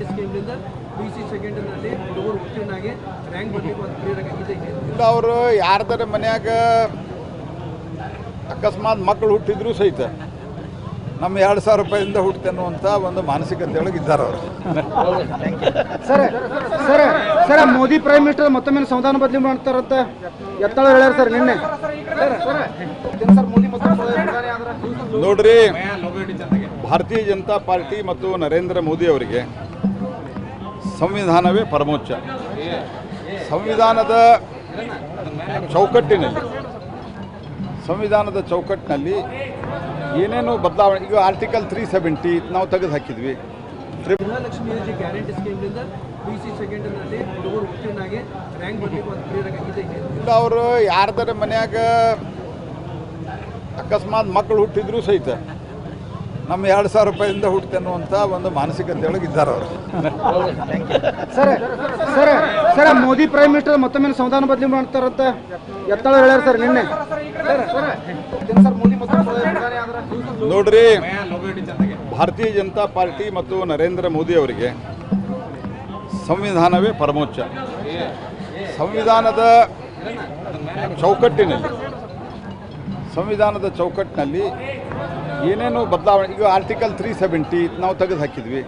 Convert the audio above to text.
Guarantee ಸ್ಕೀಮ್ನಿಂದ P C ಸೆಕೆಂಡ್ನಲ್ಲಿ ಹುಡುಗರು ಉತ್ತೀರ್ಣಾಗಿ ರ್ಯಾಂಕ್ ಬರಬೇಕು ಅಂತ ಕ್ಲಿಯರ್ ಆಗಿದೆ ಇಲ್ಲ. ಅವರು ಯಾರ್ದಾರ ಮನ್ಯಾಗ ಅಕಸ್ಮಾತ್ ಮಕ್ಕಳು ಹುಟ್ಟಿದ್ರು ಸಹಿತ ನಮ್ಮ ಎರಡು ಸಾವಿರ ರೂಪಾಯಿಂದ ಹುಟ್ಟುತ್ತೆ ಅನ್ನುವಂಥ ಒಂದು ಮಾನಸಿಕತೆ ಒಳಗೆ ಇದ್ದಾರೆ ಅವರು. Sir sir sir Modi prime minister ಮತ್ತೊಮ್ಮೆ ಸಂವಿಧಾನ ಬದಲಿ ಮಾಡ್ತಾರಂತ ಎತ್ತಳ ಹೇಳ್ಯಾರ ಸರ್ ನಿನ್ನೆ. ಸರ್ ಮೋದಿ ಮತ್ತೆ ಪ್ರಧಾನಿ ಆದ್ರ ನೋಡ್ರಿ ಭಾರತೀಯ ಜನತಾ ಪಾರ್ಟಿ ಮತ್ತು ನರೇಂದ್ರ ಮೋದಿ ಅವರಿಗೆ ಸಂವಿಧಾನವೇ ಪರಮೋಚ್ಚ. ಸಂವಿಧಾನದ ಚೌಕಟ್ಟಿನಲ್ಲಿ ಸಂವಿಧಾನದ ಚೌಕಟ್ಟಿನಲ್ಲಿ ಏನೇನು ಬದಲಾವಣೆ ಈಗ ಆರ್ಟಿಕಲ್ ತ್ರೀ ಸೆವೆಂಟಿ ನಾವು ತೆಗೆದು ಹಾಕಿದ್ವಿ. ಇಲ್ಲ ಅವರು ಯಾರ್ದಾರ ಮನ್ಯಾಗ ಅಕಸ್ಮಾತ್ ಮಕ್ಕಳು ಹುಟ್ಟಿದ್ರು ಸಹಿತ ನಮ್ಮ ಎರಡು ಸಾವಿರ ರೂಪಾಯಿಂದ ಹುಟ್ಟಿ ಅನ್ನುವಂಥ ಒಂದು ಮಾನಸಿಕತೆ ಒಳಗೆ ಇದ್ದಾರೆ ಅವರು. Sir sir sir Modi prime minister ಮತ್ತೊಮ್ಮೆ ಸಂವಿಧಾನ ಬದಲಿ ಮಾಡ್ತಾರಂತ ಎತ್ತಳ ಹೇಳ್ಯಾರ ಸರ್ ನಿನ್ನೆ. ನೋಡ್ರಿ ಭಾರತೀಯ ಜನತಾ ಪಾರ್ಟಿ ಮತ್ತು ನರೇಂದ್ರ ಮೋದಿ ಅವರಿಗೆ ಸಂವಿಧಾನವೇ ಪರಮೋಚ್ಚ. ಸಂವಿಧಾನದ ಚೌಕಟ್ಟಿನಲ್ಲಿ ಸಂವಿಧಾನದ ಚೌಕಟ್ಟಿನಲ್ಲಿ ಏನೇನು ಬದಲಾವಣೆ ಈಗ ಆರ್ಟಿಕಲ್ ತ್ರೀ ಸೆವೆಂಟಿ ನಾವು ತೆಗೆದು ಹಾಕಿದ್ವಿ.